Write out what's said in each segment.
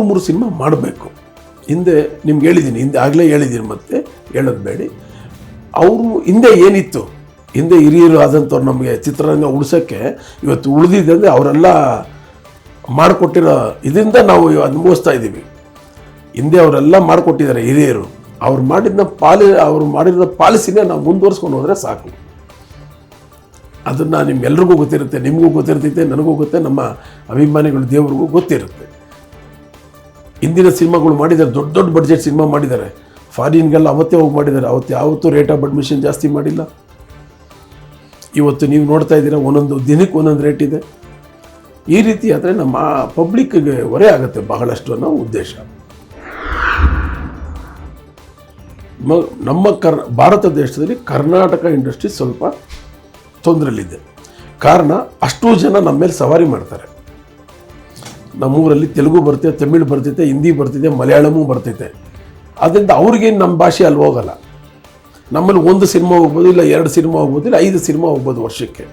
ಮೂರು ಮೂರು ಸಿನಿಮಾ ಮಾಡಬೇಕು. ಹಿಂದೆ ನಿಮ್ಗೆ ಹೇಳಿದ್ದೀನಿ ಹಿಂದೆ ಆಗಲೇ ಹೇಳಿದ್ದೀನಿ ಮತ್ತೆ ಹೇಳೋದು ಬೇಡಿ. ಅವರು ಹಿಂದೆ ಏನಿತ್ತು? ಹಿಂದೆ ಹಿರಿಯರು ಆದಂಥವ್ರು ನಮಗೆ ಚಿತ್ರರಂಗ ಉಳಿಸೋಕ್ಕೆ ಇವತ್ತು ಉಳಿದಿದೆ ಅಂದರೆ ಅವರೆಲ್ಲ ಮಾಡಿಕೊಟ್ಟಿರೋ ಇದರಿಂದ ನಾವು ಅನುಭವಿಸ್ತಾ ಇದ್ದೀವಿ. ಹಿಂದೆ ಅವರೆಲ್ಲ ಮಾಡಿಕೊಟ್ಟಿದ್ದಾರೆ ಹಿರಿಯರು. ಅವ್ರು ಮಾಡಿದ್ದ ಪಾಲಿ, ಅವ್ರು ಮಾಡಿರೋ ಪಾಲಿಸಿನೇ ನಾವು ಮುಂದುವರ್ಸ್ಕೊಂಡು ಹೋದರೆ ಸಾಕು. ಅದನ್ನು ನಿಮ್ಗೆಲ್ರಿಗೂ ಗೊತ್ತಿರುತ್ತೆ, ನಿಮಗೂ ಗೊತ್ತಿರ್ತೈತೆ, ನನಗೂ ಗೊತ್ತೆ, ನಮ್ಮ ಅಭಿಮಾನಿಗಳು ದೇವ್ರಿಗೂ ಗೊತ್ತಿರುತ್ತೆ. ಇಂದಿನ ಸಿನಿಮಾಗಳು ಮಾಡಿದ್ದಾರೆ, ದೊಡ್ಡ ದೊಡ್ಡ ಬಡ್ಜೆಟ್ ಸಿನಿಮಾ ಮಾಡಿದ್ದಾರೆ. ಫಾರಿನ್ಗೆಲ್ಲ ಅವತ್ತೇ ಹೋಗಿ ಮಾಡಿದ್ದಾರೆ. ಅವತ್ತು ಯಾವತ್ತೂ ರೇಟ್ ಆಫ್ ಅಡ್ಮಿಷನ್ ಜಾಸ್ತಿ ಮಾಡಿಲ್ಲ. ಇವತ್ತು ನೀವು ನೋಡ್ತಾ ಇದ್ದೀರಾ, ಒಂದೊಂದು ದಿನಕ್ಕೆ ಒಂದೊಂದು ರೇಟ್ ಇದೆ. ಈ ರೀತಿ ಆದರೆ ನಮ್ಮ ಪಬ್ಲಿಕ್ಗೆ ಹೊರೆ ಆಗುತ್ತೆ ಬಹಳಷ್ಟು ಅನ್ನೋ ಉದ್ದೇಶ. ನಮ್ಮ ಕರ್, ಭಾರತ ದೇಶದಲ್ಲಿ ಕರ್ನಾಟಕ ಇಂಡಸ್ಟ್ರಿ ಸ್ವಲ್ಪ ತೊಂದರೆಯಲ್ಲಿದೆ ಕಾರಣ, ಅಷ್ಟು ಜನ ನಮ್ಮ ಮೇಲೆ ಸವಾರಿ ಮಾಡ್ತಾರೆ. ನಮ್ಮೂರಲ್ಲಿ ತೆಲುಗು ಬರ್ತೈತೆ, ತಮಿಳು ಬರ್ತೈತೆ, ಹಿಂದಿ ಬರ್ತೈತೆ, ಮಲಯಾಳಮೂ ಬರ್ತೈತೆ. ಅದರಿಂದ ಅವ್ರಿಗೆ ನಮ್ಮ ಭಾಷೆ ಅಲ್ಲಿ ಹೋಗಲ್ಲ. ನಮ್ಮಲ್ಲಿ ಒಂದು ಸಿನಿಮಾ ಹೋಗ್ಬೋದು, ಇಲ್ಲ ಎರಡು ಸಿನಿಮಾ ಹೋಗ್ಬೋದು, ಇಲ್ಲ ಐದು ಸಿನಿಮಾ ಹೋಗ್ಬೋದು ವರ್ಷಕ್ಕೆ.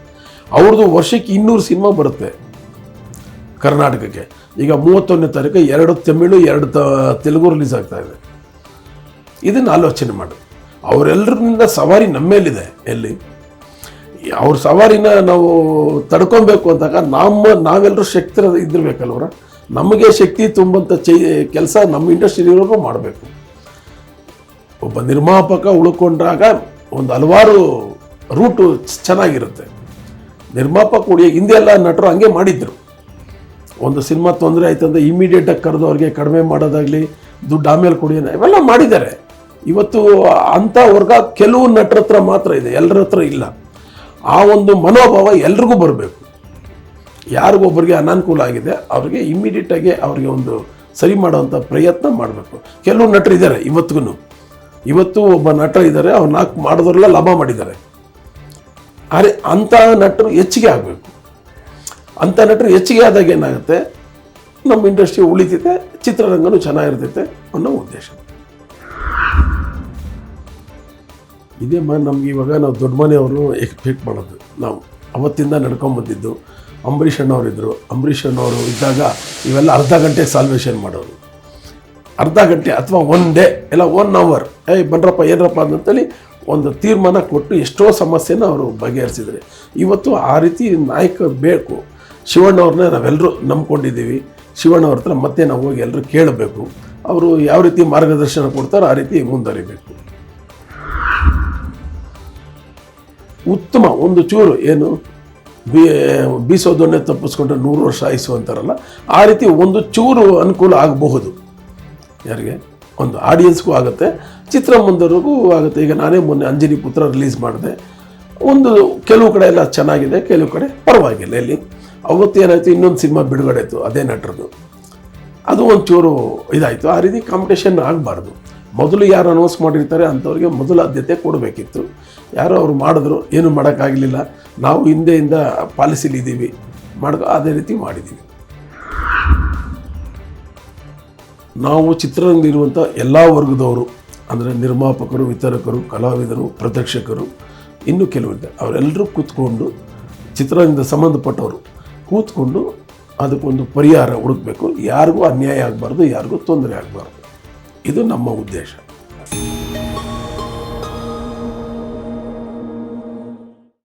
ಅವ್ರದ್ದು ವರ್ಷಕ್ಕೆ ಇನ್ನೂರು ಸಿನಿಮಾ ಬರುತ್ತೆ ಕರ್ನಾಟಕಕ್ಕೆ. ಈಗ ಮೂವತ್ತೊಂದನೇ ತಾರೀಕು ಎರಡು ತಮಿಳು, ಎರಡು ತೆಲುಗು ರಿಲೀಸ್ ಆಗ್ತಾ ಇದೆ. ಇದನ್ನು ಆಲೋಚನೆ ಮಾಡಿ. ಅವರೆಲ್ಲರಿಂದ ಸವಾರಿ ನಮ್ಮ ಮೇಲಿದೆ ಎಲ್ಲಿ? ಅವ್ರ ಸವಾರಿನ ನಾವು ತಡ್ಕೊಬೇಕು ಅಂದಾಗ ನಮ್ಮ, ನಾವೆಲ್ಲರೂ ಶಕ್ತಿ ಇದ್ದಿರ್ಬೇಕಲ್ವರ? ನಮಗೆ ಶಕ್ತಿ ತುಂಬಂಥ ಚೈ, ಕೆಲಸ ನಮ್ಮ ಇಂಡಸ್ಟ್ರಿ ಇರೋರು ಮಾಡಬೇಕು. ಒಬ್ಬ ನಿರ್ಮಾಪಕ ಉಳ್ಕೊಂಡಾಗ ಒಂದು ಹಲವಾರು ರೂಟು ಚೆನ್ನಾಗಿರುತ್ತೆ. ನಿರ್ಮಾಪಕ ಉಳಿಯ ಹಿಂದೆ ಎಲ್ಲ ನಟರು ಹಂಗೆ ಮಾಡಿದ್ರು. ಒಂದು ಸಿನಿಮಾ ತೊಂದರೆ ಆಯ್ತು ಅಂದರೆ ಇಮಿಡಿಯೇಟಾಗಿ ಕರೆದು ಅವ್ರಿಗೆ ಕಡಿಮೆ ಮಾಡೋದಾಗಲಿ, ದುಡ್ಡು ಆಮೇಲೆ ಕೊಡಿ ಇವೆಲ್ಲ ಮಾಡಿದ್ದಾರೆ. ಇವತ್ತು ಅಂಥ ವರ್ಗ ಕೆಲವು ನಟರ ಹತ್ರ ಮಾತ್ರ ಇದೆ ಎಲ್ಲರ ಹತ್ರ ಇಲ್ಲ. ಆ ಒಂದು ಮನೋಭಾವ ಎಲ್ರಿಗೂ ಬರಬೇಕು. ಯಾರಿಗೊಬ್ಬರಿಗೆ ಅನಾನುಕೂಲ ಆಗಿದೆ, ಅವ್ರಿಗೆ ಇಮ್ಮಿಡಿಯೇಟಾಗಿ ಅವ್ರಿಗೆ ಒಂದು ಸರಿ ಮಾಡುವಂಥ ಪ್ರಯತ್ನ ಮಾಡಬೇಕು. ಕೆಲವು ನಟರು ಇದ್ದಾರೆ ಇವತ್ತಿಗೂ ಇವತ್ತು ಒಬ್ಬ ನಟ ಇದ್ದಾರೆ, ಅವ್ರು ನಾಲ್ಕು ಮಾಡಿದವರೆಲ್ಲ ಲಾಭ ಮಾಡಿದ್ದಾರೆ. ಆದರೆ ಅಂಥ ನಟರು ಹೆಚ್ಚಿಗೆ ಆಗಬೇಕು. ಅಂಥ ನಟರು ಹೆಚ್ಚಿಗೆ ಆದಾಗ ಏನಾಗುತ್ತೆ? ನಮ್ಮ ಇಂಡಸ್ಟ್ರಿ ಉಳಿತೈತೆ ಚಿತ್ರರಂಗನೂ ಚೆನ್ನಾಗಿರ್ತೈತೆ ಅನ್ನೋ ಉದ್ದೇಶ. ಇದೇ ಮ ನಮ್ಗೆ ಇವಾಗ ನಾವು ದೊಡ್ಡ ಮನೆಯವರು ಎಕ್ಸ್ಪೆಕ್ಟ್ ಮಾಡೋದು. ನಾವು ಅವತ್ತಿಂದ ನಡ್ಕೊಂಬಂದಿದ್ದು ಅಂಬರೀಷ್ ಅಣ್ಣವರಿದ್ದರು ಅಂಬರೀಷ್ ಅಣ್ಣವರು ಇದ್ದಾಗ ಇವೆಲ್ಲ ಅರ್ಧ ಗಂಟೆ ಸಾಲ್ವೇಷನ್ ಮಾಡೋರು. ಅರ್ಧ ಗಂಟೆ ಅಥವಾ ಒನ್ ಡೇ ಇಲ್ಲ ಒನ್ ಅವರ್ ಏಯ್ ಬನ್ರಪ್ಪ, ಏನರಪ್ಪ ಅಂತೇಳಿ ಒಂದು ತೀರ್ಮಾನ ಕೊಟ್ಟು ಎಷ್ಟೋ ಸಮಸ್ಯೆನ ಅವರು ಬಗೆಹರಿಸಿದರೆ. ಇವತ್ತು ಆ ರೀತಿ ನಾಯಕ ಬೇಕು. ಶಿವಣ್ಣವ್ರನ್ನ ನಾವೆಲ್ಲರೂ ನಂಬ್ಕೊಂಡಿದ್ದೀವಿ. ಶಿವಣ್ಣವ್ರ ಹತ್ರ ಮತ್ತೆ ನಾವು ಹೋಗಿ ಎಲ್ಲರೂ ಕೇಳಬೇಕು. ಅವರು ಯಾವ ರೀತಿ ಮಾರ್ಗದರ್ಶನ ಕೊಡ್ತಾರೋ ಆ ರೀತಿ ಮುಂದುವರಿಬೇಕು. ಉತ್ತಮ ಒಂದು ಚೂರು ಏನು ಬಿ ಬೀಸೋದನ್ನೇ ತಪ್ಪಿಸ್ಕೊಂಡ್ರೆ ನೂರು ವರ್ಷ ಆಯಿಸು ಅಂತಾರಲ್ಲ, ಆ ರೀತಿ ಒಂದು ಚೂರು ಅನುಕೂಲ ಆಗಬಹುದು. ಯಾರಿಗೆ? ಒಂದು ಆಡಿಯನ್ಸ್ಗೂ ಆಗುತ್ತೆ. ಚಿತ್ರ ಮುಂದರಿಗೂ ಆಗುತ್ತೆ. ಈಗ ನಾನೇ ಮೊನ್ನೆ ಅಂಜನಿ ಪುತ್ರ ರಿಲೀಸ್ ಮಾಡಿದೆ. ಒಂದು ಕೆಲವು ಕಡೆ ಎಲ್ಲ ಚೆನ್ನಾಗಿದೆ, ಕೆಲವು ಕಡೆ ಪರವಾಗಿಲ್ಲ. ಇಲ್ಲಿ ಅವತ್ತು ಏನಾಯಿತು? ಇನ್ನೊಂದು ಸಿನಿಮಾ ಬಿಡುಗಡೆ ಆಯಿತು. ಅದೇ ನಟರದು. ಅದು ಒಂಚೂರು ಇದಾಯಿತು. ಆ ರೀತಿ ಕಾಂಪಿಟೇಷನ್ ಆಗಬಾರ್ದು. ಮೊದಲು ಯಾರು ಅನೌನ್ಸ್ ಮಾಡಿರ್ತಾರೆ ಅಂಥವ್ರಿಗೆ ಮೊದಲು ಆದ್ಯತೆ ಕೊಡಬೇಕಿತ್ತು. ಯಾರೋ ಅವ್ರು ಮಾಡಿದ್ರು, ಏನು ಮಾಡೋಕ್ಕಾಗಲಿಲ್ಲ. ನಾವು ಹಿಂದೆಯಿಂದ ಪಾಲಿಸಿಲಿದ್ದೀವಿ ಮಾಡ್ಕೊ, ಅದೇ ರೀತಿ ಮಾಡಿದ್ದೀವಿ ನಾವು ಚಿತ್ರರಂಗದಲ್ಲಿರುವಂಥ ಎಲ್ಲ ವರ್ಗದವರು, ಅಂದರೆ ನಿರ್ಮಾಪಕರು, ವಿತರಕರು, ಕಲಾವಿದರು, ಪ್ರದರ್ಶಕರು, ಇನ್ನೂ ಕೆಲವರಿದ್ದಾರೆ. ಅವರೆಲ್ಲರೂ ಕೂತ್ಕೊಂಡು ಚಿತ್ರರಂಗದ ಸಂಬಂಧಪಟ್ಟವರು ಕೂತ್ಕೊಂಡು ಅದಕ್ಕೊಂದು ಪರಿಹಾರ ಹುಡುಕಬೇಕು. ಯಾರಿಗೂ ಅನ್ಯಾಯ ಆಗಬಾರ್ದು, ಯಾರಿಗೂ ತೊಂದರೆ ಆಗಬಾರ್ದು. ಇದು ನಮ್ಮ ಉದ್ದೇಶ.